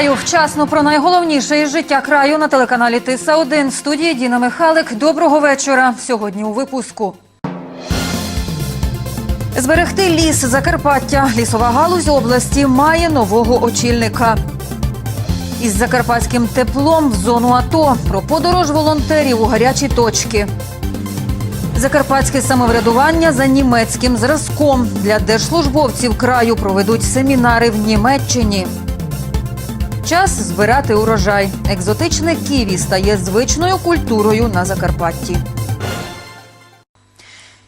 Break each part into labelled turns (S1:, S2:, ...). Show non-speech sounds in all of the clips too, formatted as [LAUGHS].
S1: Вітаю вчасно про найголовніше із життя краю на телеканалі Тиса 1 В студії Діна Михалик. Доброго вечора. Сьогодні у випуску. Зберегти ліс Закарпаття. Лісова галузь області має нового очільника. Із закарпатським теплом в зону АТО. Про подорож волонтерів у гарячі точки. Закарпатське самоврядування за німецьким зразком. Для держслужбовців краю проведуть семінари в Німеччині. Час збирати урожай. Екзотичне ківі стає звичною культурою на Закарпатті.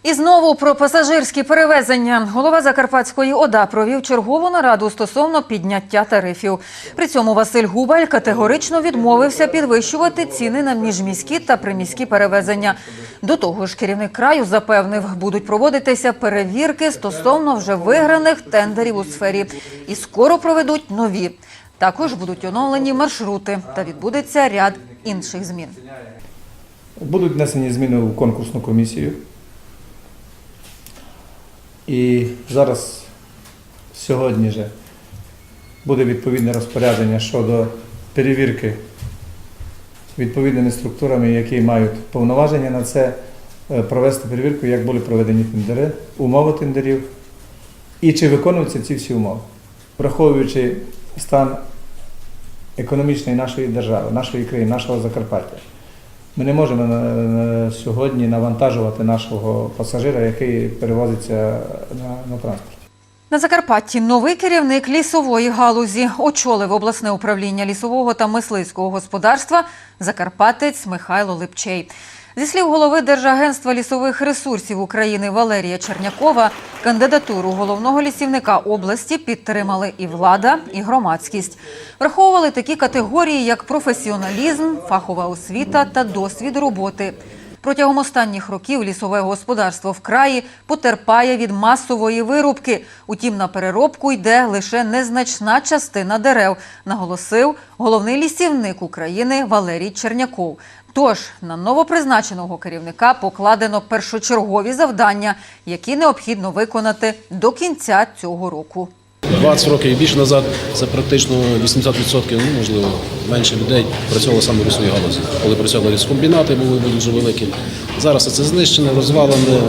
S1: І знову про пасажирські перевезення. Голова Закарпатської ОДА провів чергову нараду стосовно підняття тарифів. При цьому Василь Губаль категорично відмовився підвищувати ціни на міжміські та приміські перевезення. До того ж, керівник краю запевнив, будуть проводитися перевірки стосовно вже виграних тендерів у сфері. І скоро проведуть нові. Також будуть оновлені маршрути та відбудеться ряд інших змін.
S2: Будуть внесені зміни у конкурсну комісію. І зараз сьогодні же буде відповідне розпорядження щодо перевірки відповідними структурами, які мають повноваження на це, е, провести перевірку, як були проведені тендери, умови тендерів і чи виконуються ці всі умови, враховуючи стан економічної нашої держави, нашої країни, нашого Закарпаття. Ми не можемо на- на сьогодні навантажувати нашого пасажира, який перевозиться на, транспорті.
S1: На Закарпатті новий керівник лісової галузі очолив обласне управління лісового та мисливського господарства Закарпатець Михайло Липчей. Зі слів голови Держагентства лісових ресурсів України Валерія Чернякова, кандидатуру головного лісівника області підтримали і влада, і громадськість. Враховували такі категорії, як професіоналізм, фахова освіта та досвід роботи. Протягом останніх років лісове господарство в краї потерпає від масової вирубки. Утім, на переробку йде лише незначна частина дерев, наголосив головний лісівник України Валерій Черняков. Тож на новопризначеного керівника покладено першочергові завдання, які необхідно виконати до кінця цього року.
S3: 20 років і більше назад це практично 80%, ну можливо, менше людей працювало саме в лісовій галузі. Коли працювали ліскомбінати, були дуже великі. Зараз це знищене, розвалене.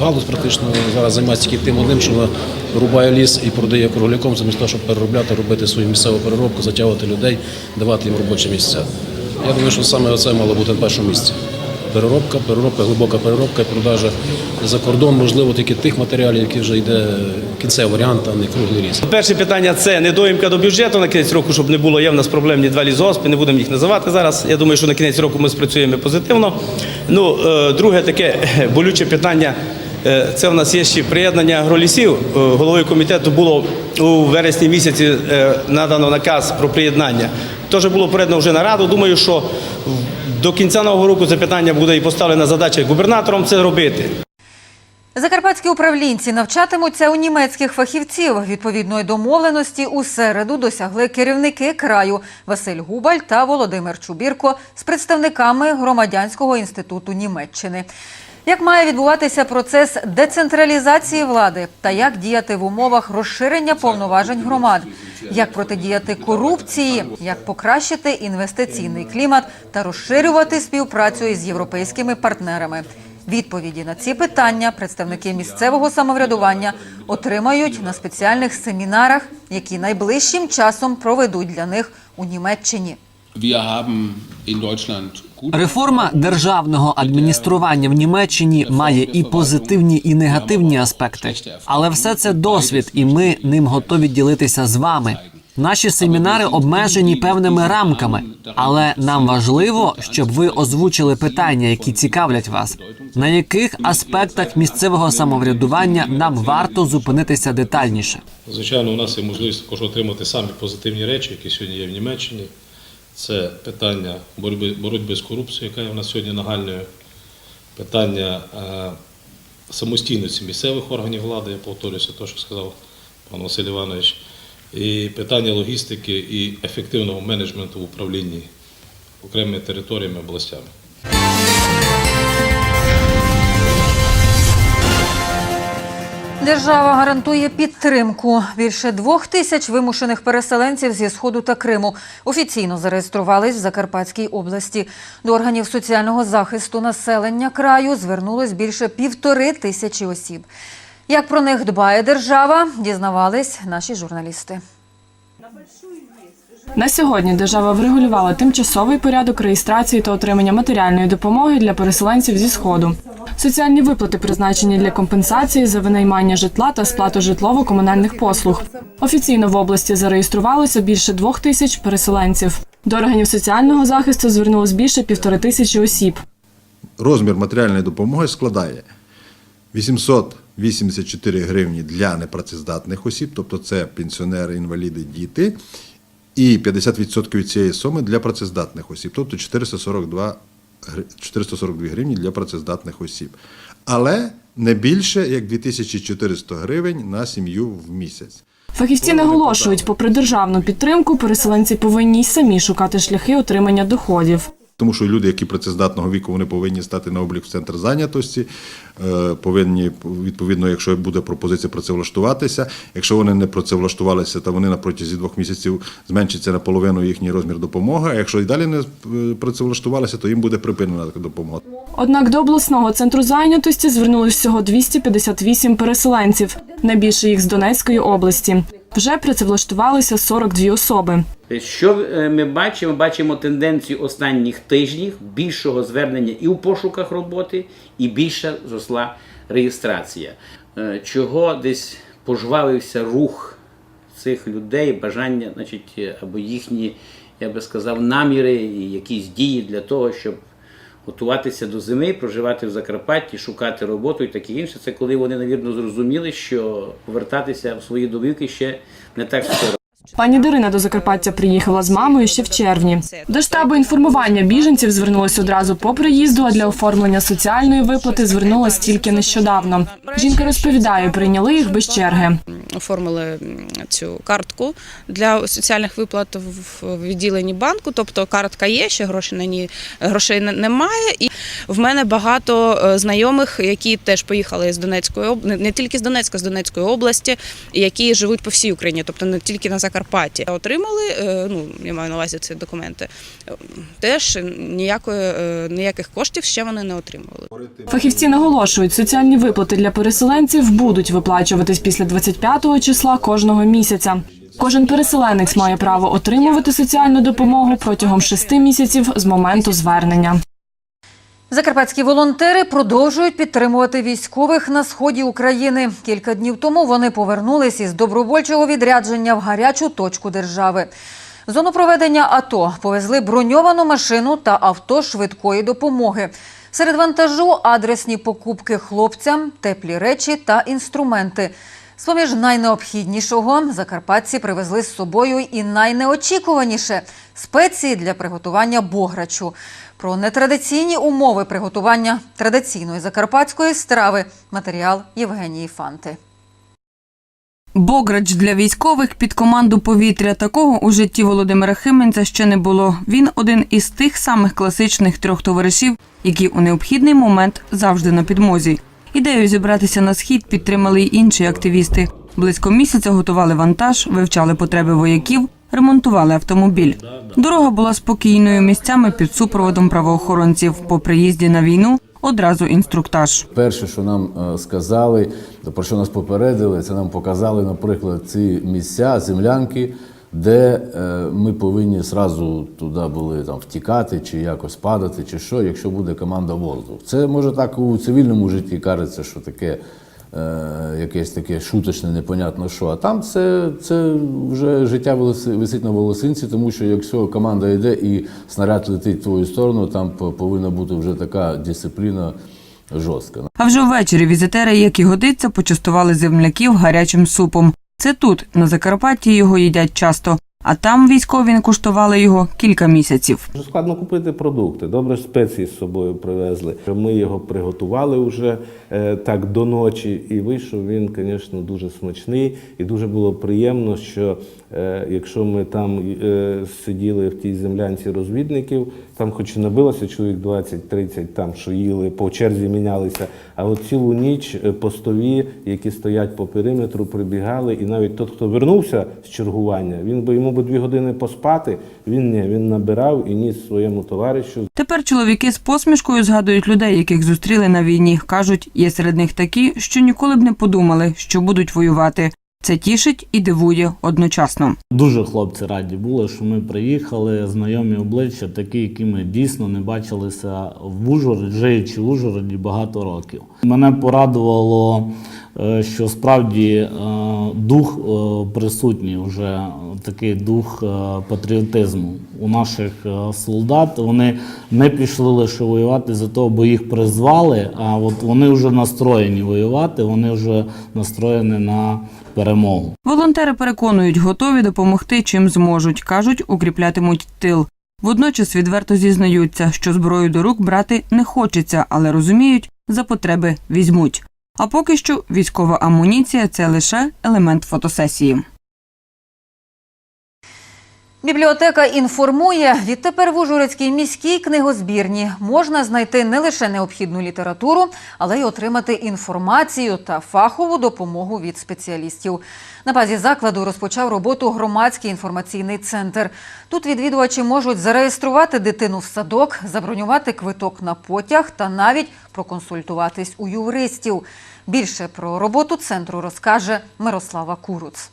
S3: Галузь практично зараз займається тільки тим одним, що вона рубає ліс і продає кругляком, замість того, щоб переробляти, робити свою місцеву переробку, затягувати людей, давати їм робочі місця. Я думаю, що саме це мало бути на першому місці. Переробка, переробка, глибока переробка і продажа за кордон, можливо, тільки тих матеріалів, які вже йде кінцевий варіант, а не круглий ліс.
S4: Перше питання це недоїмка до бюджету на кінець року, щоб не було. Є в нас проблемні два лісгоспи, не будемо їх називати зараз. Я думаю, що на кінець року ми спрацюємо позитивно. Ну, е, друге таке [LAUGHS] болюче питання. Е, Це в нас є ще приєднання агролісів. Е, Головою комітету було у вересні місяці е, надано наказ про приєднання. Теж було передано вже на раду. Думаю, що до кінця нового року це питання буде і поставлена задача губернатором це робити.
S1: Закарпатські управлінці навчатимуться у німецьких фахівців. Відповідної домовленості у середу досягли керівники краю Василь Губаль та Володимир Чубірко з представниками громадянського інституту Німеччини. Як має відбуватися процес децентралізації влади та як діяти в умовах розширення повноважень громад, як протидіяти корупції, як покращити інвестиційний клімат та розширювати співпрацю із європейськими партнерами. Відповіді на ці питання представники місцевого самоврядування отримають на спеціальних семінарах, які найближчим часом проведуть для них у Німеччині.
S5: Wir haben in Deutschland
S6: Реформа державного адміністрування в Німеччині має і позитивні, і негативні аспекти. Але все це досвід, і ми ним готові ділитися з вами. Наші семінари обмежені певними рамками, але нам важливо, щоб ви озвучили питання, які цікавлять вас. На яких аспектах місцевого самоврядування нам варто зупинитися детальніше?
S7: Звичайно, у нас є можливість також отримати самі позитивні речі, які сьогодні є в Німеччині. Це питання боротьби, боротьби з корупцією, яка є в нас сьогодні нагальною, питання е, самостійності місцевих органів влади, я повторюся, те, що сказав пан Василь Іванович, і питання логістики і ефективного менеджменту в управлінні окремими територіями областями.
S1: Держава гарантує підтримку. Більше двох тисяч вимушених переселенців зі сходу та Криму офіційно зареєструвались в Закарпатській області. До органів соціального захисту населення краю звернулось більше півтори тисячі осіб. Як про них дбає держава, дізнавались наші журналісти.
S8: На сьогодні держава врегулювала тимчасовий порядок реєстрації та отримання матеріальної допомоги для переселенців зі сходу. Соціальні виплати призначені для компенсації за винаймання житла та сплату житлово-комунальних послуг. Офіційно в області зареєструвалося більше двох тисяч переселенців. До органів соціального захисту звернулось більше півтори тисячі осіб.
S9: розмір матеріальної допомоги складає 884 гривні для непрацездатних осіб, тобто це пенсіонери, інваліди, діти, і 50% від цієї суми для працездатних осіб, тобто 442, гри- 442 гривні для працездатних осіб. Але не більше як 2400 гривень на сім'ю в місяць.
S8: Фахівці наголошують, попри державну підтримку, переселенці повинні й самі шукати шляхи отримання доходів.
S9: Тому що люди, які працездатного віку, вони повинні стати на облік в центр зайнятості, е, повинні відповідно, якщо буде пропозиція працевлаштуватися. Якщо вони не працевлаштувалися, то вони на протязі двох місяців зменшиться наполовину їхній розмір допомоги. А якщо і далі не е, працевлаштувалися, то їм буде припинена така допомога.
S8: Однак до обласного центру зайнятості звернулись всього 258 переселенців, найбільше їх з Донецької області. Вже працевлаштувалися 42 особи.
S10: Що е, ми бачимо? Бачимо тенденцію останніх тижнів більшого звернення і у пошуках роботи, і більша зросла реєстрація. Е, Чого десь пожвавився рух цих людей, бажання, значить, е, або їхні, я би сказав, наміри і якісь дії для того, щоб готуватися до зими, проживати в Закарпатті, шукати роботу і таке інше. Це коли вони, навірно, зрозуміли, що повертатися в свої домівки ще не так скоро.
S8: Пані Дарина до Закарпаття приїхала з мамою ще в червні. До штабу інформування біженців звернулася одразу по приїзду, а для оформлення соціальної виплати звернулась тільки нещодавно. Жінка розповідає, прийняли їх без черги.
S11: оформили цю картку для соціальних виплат в відділенні банку. Тобто картка є, ще грошей на ній грошей немає. І в мене багато е, знайомих, які теж поїхали з Донецької не тільки з Донецька, з Донецької області, які живуть по всій Україні, тобто не тільки на Закарпатті. Отримали, е, ну я маю на увазі ці документи. е, Теж ніякої е, ніяких коштів ще вони не отримували.
S8: Фахівці наголошують, соціальні виплати для переселенців будуть виплачуватись після 25 числа кожного місяця. Кожен переселенець має право отримувати соціальну допомогу протягом шести місяців з моменту звернення.
S1: Закарпатські волонтери продовжують підтримувати військових на сході України. Кілька днів тому вони повернулись із добровольчого відрядження в гарячу точку держави. В зону проведення АТО повезли броньовану машину та авто швидкої допомоги. Серед вантажу адресні покупки хлопцям, теплі речі та інструменти. З-поміж найнеобхіднішого закарпатці привезли з собою і найнеочікуваніше спеції для приготування бограчу. Про нетрадиційні умови приготування традиційної закарпатської страви матеріал Євгенії Фанти.
S12: Бограч для військових під команду повітря такого у житті Володимира Хименця ще не було. Він один із тих самих класичних трьох товаришів, які у необхідний момент завжди на підмозі. Ідею зібратися на схід підтримали й інші активісти. Близько місяця готували вантаж, вивчали потреби вояків, ремонтували автомобіль. Дорога була спокійною місцями під супроводом правоохоронців. По приїзді на війну одразу інструктаж.
S13: Перше, що нам е, сказали, про що нас попередили, це нам показали, наприклад, ці місця, землянки, де е, ми повинні зразу туди були там втікати, чи якось падати, чи що, якщо буде команда воздух. Це може так у цивільному житті кажеться, що таке. е, Якесь таке шуточне, непонятно що. А там це, це вже життя висить на волосинці, тому що якщо команда йде і снаряд летить в твою сторону, там повинна бути вже така дисципліна жорстка.
S12: А вже ввечері візитери, як і годиться, почастували земляків гарячим супом. Це тут, на Закарпатті, його їдять часто. А там військові куштували його кілька місяців.
S14: Дуже складно купити продукти. Добре спеції з собою привезли. Ми його приготували вже е, так до ночі, і вийшов він, звісно, дуже смачний. І дуже було приємно, що е, якщо ми там е, сиділи в тій землянці розвідників, там хоч і набилося чоловік 20-30, там що їли, по черзі мінялися. А от цілу ніч е, постові, які стоять по периметру, прибігали, і навіть той, хто вернувся з чергування, він би йому би дві години поспати. Він ні, він набирав і ніс своєму товаришу.
S12: Тепер чоловіки з посмішкою згадують людей, яких зустріли на війні. кажуть, є серед них такі, що ніколи б не подумали, що будуть воювати. Це тішить і дивує одночасно.
S15: Дуже хлопці раді були, що ми приїхали, знайомі обличчя, такі, які ми дійсно не бачилися в Ужгороді, живучи в Ужгороді багато років. Мене порадувало, е, що справді е, дух е, присутній, вже такий дух патріотизму у наших солдат. Вони не пішли лише воювати за того, бо їх призвали, а от вони вже настроєні воювати, вони вже настроєні на перемогу.
S12: Волонтери переконують, готові допомогти чим зможуть. кажуть, укріплятимуть тил. Водночас відверто зізнаються, що зброю до рук брати не хочеться, але розуміють, за потреби візьмуть. А поки що військова амуніція це лише елемент фотосесії.
S1: Бібліотека інформує, відтепер в Ужгородській міській книгозбірні можна знайти не лише необхідну літературу, але й отримати інформацію та фахову допомогу від спеціалістів. На базі закладу розпочав роботу громадський інформаційний центр. Тут відвідувачі можуть зареєструвати дитину в садок, забронювати квиток на потяг та навіть проконсультуватись у юристів. Більше про роботу центру розкаже Мирослава Куруц.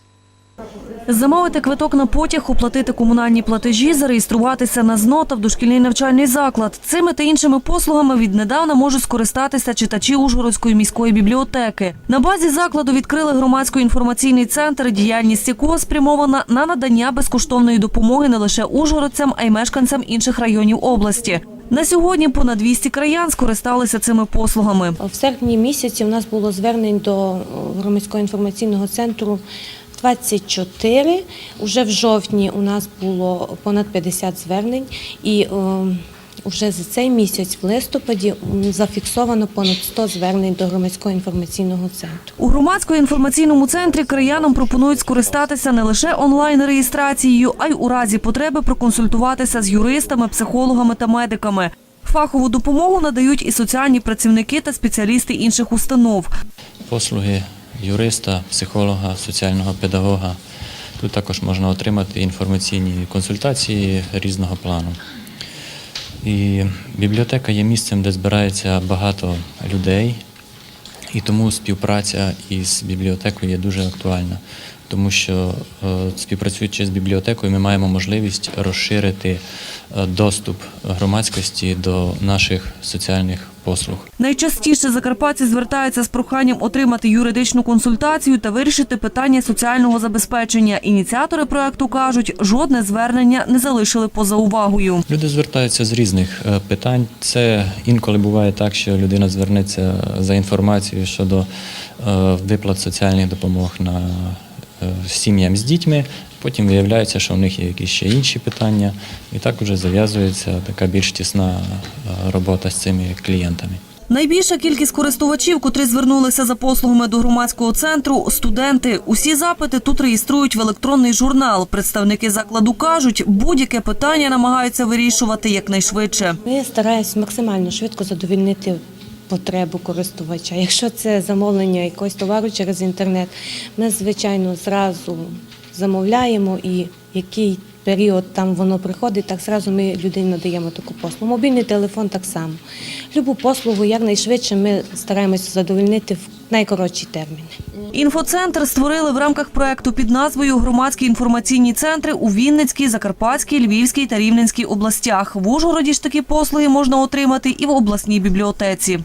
S16: Замовити квиток на потяг, оплатити комунальні платежі, зареєструватися на ЗНО та в дошкільний навчальний заклад. Цими та іншими послугами віднедавна можуть скористатися читачі Ужгородської міської бібліотеки. На базі закладу відкрили громадсько-інформаційний центр, діяльність якого спрямована на надання безкоштовної допомоги не лише ужгородцям, а й мешканцям інших районів області. На сьогодні понад 200 краян скористалися цими послугами.
S17: В серпні місяці у нас було звернень до громадського інформаційного центру 24. Уже в жовтні у нас було понад 50 звернень, і е, вже за цей місяць, в листопаді, зафіксовано понад 100 звернень до громадського інформаційного центру.
S16: У громадсько-інформаційному центрі краянам пропонують скористатися не лише онлайн-реєстрацією, а й у разі потреби проконсультуватися з юристами, психологами та медиками. Фахову допомогу надають і соціальні працівники та спеціалісти інших установ.
S18: послуги юриста, психолога, соціального педагога. Тут також можна отримати інформаційні консультації різного плану. І бібліотека є місцем, де збирається багато людей, і тому співпраця із бібліотекою є дуже актуальна, тому що співпрацюючи з бібліотекою, ми маємо можливість розширити доступ громадськості до наших соціальних послуг.
S16: Найчастіше закарпатці звертаються з проханням отримати юридичну консультацію та вирішити питання соціального забезпечення. Ініціатори проекту кажуть, жодне звернення не залишили поза увагою.
S18: Люди звертаються з різних е, питань. Це інколи буває так, що людина звернеться за інформацією щодо е, виплат соціальних допомог на сім'ям з дітьми. Потім виявляється, що в них є якісь ще інші питання, і так вже зав'язується така більш тісна е, робота з цими клієнтами.
S16: Найбільша кількість користувачів, котрі звернулися за послугами до громадського центру – студенти. Усі запити тут реєструють в електронний журнал. Представники закладу кажуть, будь-яке питання намагаються вирішувати якнайшвидше.
S17: Ми стараємось максимально швидко задовільнити потребу користувача. Якщо це замовлення якогось товару через інтернет, ми, звичайно, зразу замовляємо і який період там воно приходить, так зразу ми людині надаємо таку послугу. Мобільний телефон так само. Любу послугу якнайшвидше ми стараємося задовольнити в найкоротші терміни.
S16: Інфоцентр створили в рамках проекту під назвою Громадські інформаційні центри у Вінницькій, Закарпатській, Львівській та Рівненській областях. В Ужгороді ж такі послуги можна отримати і в обласній бібліотеці.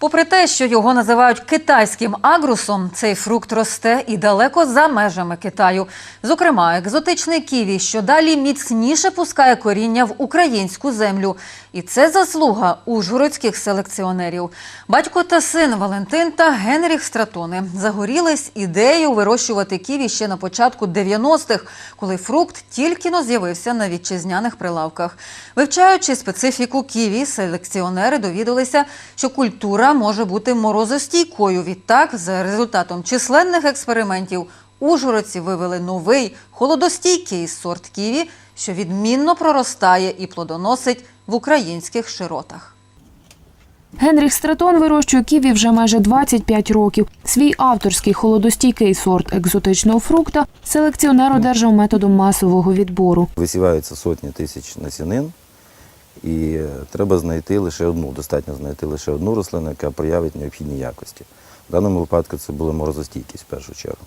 S1: Попри те, що його називають китайським агрусом, цей фрукт росте і далеко за межами Китаю. Зокрема, екзотичний ківі, що далі міцніше пускає коріння в українську землю. І це заслуга ужгородських селекціонерів. Батько та син Валентин та Генріх Стратони загорілись ідеєю вирощувати ківі ще на початку 90-х, коли фрукт тільки но з'явився на вітчизняних прилавках. Вивчаючи специфіку ківі, селекціонери довідалися, що культура може бути морозостійкою. Відтак, за результатом численних експериментів, ужгородці вивели новий холодостійкий сорт ківі, що відмінно проростає і плодоносить в українських широтах.
S19: Генріх Стратон вирощує ківі вже майже 25 років. Свій авторський холодостійкий сорт екзотичного фрукта селекціонер одержав методом масового відбору.
S20: Висіваються сотні тисяч насінин, і треба знайти лише одну, достатньо знайти лише одну рослину, яка проявить необхідні якості. В даному випадку це була морозостійкість в першу чергу.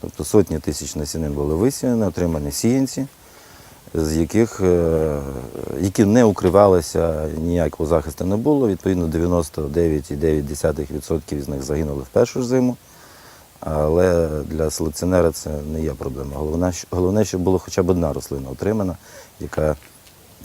S20: Тобто сотні тисяч насінин були висіяні, отримані сіянці, з яких, е, які не укривалися, ніякого захисту не було. Відповідно, 99,9% з них загинули в першу зиму. Але для селекціонера це не є проблема. Головне, головне, щоб була хоча б одна рослина отримана, яка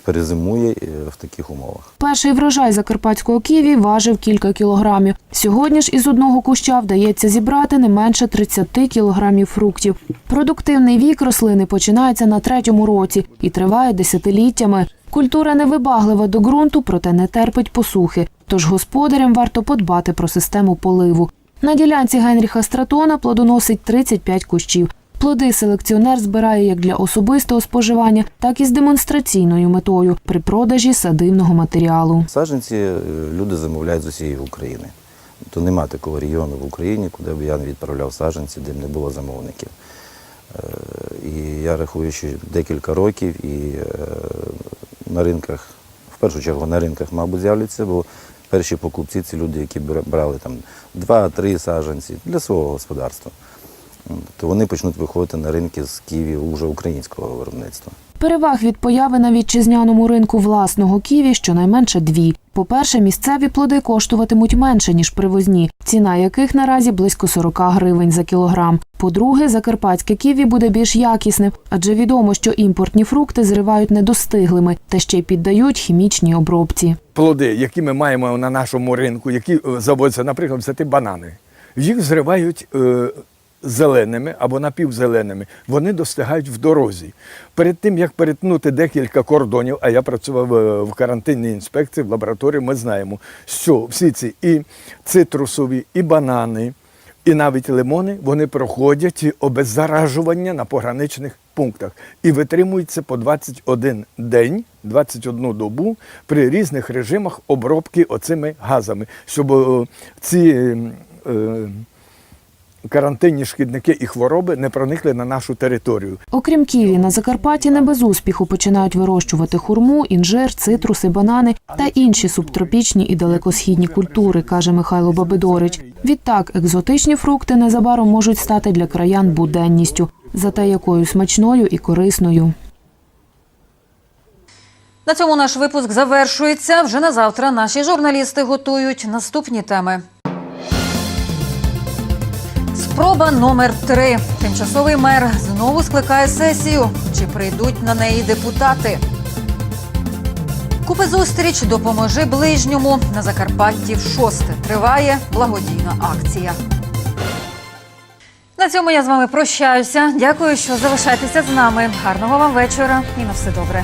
S20: перезимує е, в таких умовах.
S19: Перший врожай закарпатського ківі важив кілька кілограмів. Сьогодні ж із одного куща вдається зібрати не менше 30 кілограмів фруктів. Продуктивний вік рослини починається на третьому році і триває десятиліттями. Культура невибаглива до ґрунту, проте не терпить посухи. Тож господарям варто подбати про систему поливу. На ділянці Генріха Стратона плодоносить 35 кущів. Плоди селекціонер збирає як для особистого споживання, так і з демонстраційною метою при продажі садивного матеріалу.
S20: Саджанці е, люди замовляють з усієї України. То нема такого регіону в Україні, куди б я не відправляв саджанці, де б не було замовників. Е, І я рахую, що декілька років і е, на ринках, в першу чергу на ринках, мабуть, з'являться, бо перші покупці це люди, які брали там два-три саджанці для свого господарства. То вони почнуть виходити на ринки з Києві уже українського виробництва.
S19: Переваг від появи на вітчизняному ринку власного ківі щонайменше дві. По-перше, місцеві плоди коштуватимуть менше, ніж привозні, ціна яких наразі близько 40 гривень за кілограм. По-друге, закарпатське ківі буде більш якісним, адже відомо, що імпортні фрукти зривають недостиглими та ще й піддають хімічній обробці.
S21: плоди, які ми маємо на нашому ринку, які е, заводяться, наприклад, взяти банани, їх зривають е, зеленими або напівзеленими. Вони достигають в дорозі. Перед тим, як перетнути декілька кордонів, а я працював е, в карантинній інспекції, в лабораторії, ми знаємо, що всі ці і цитрусові, і банани, і навіть лимони вони проходять обеззаражування на пограничних пунктах і витримуються по 21 день, 21 добу при різних режимах обробки оцими газами, щоб е, ці е, карантинні шкідники і хвороби не проникли на нашу територію.
S19: Окрім ківі, на Закарпатті не без успіху починають вирощувати хурму, інжир, цитруси, банани та інші субтропічні і далекосхідні культури, каже Михайло Бабидорич. Відтак, екзотичні фрукти незабаром можуть стати для краян буденністю, зате якою смачною і корисною.
S1: На цьому наш випуск завершується. Вже на завтра наші журналісти готують наступні теми. Спроба номер три. Тимчасовий мер знову скликає сесію. Чи прийдуть на неї депутати? Купи зустріч допоможи ближньому. На Закарпатті в шосте триває благодійна акція. На цьому я з вами прощаюся. Дякую, що залишаєтеся з нами. Гарного вам вечора і на все добре.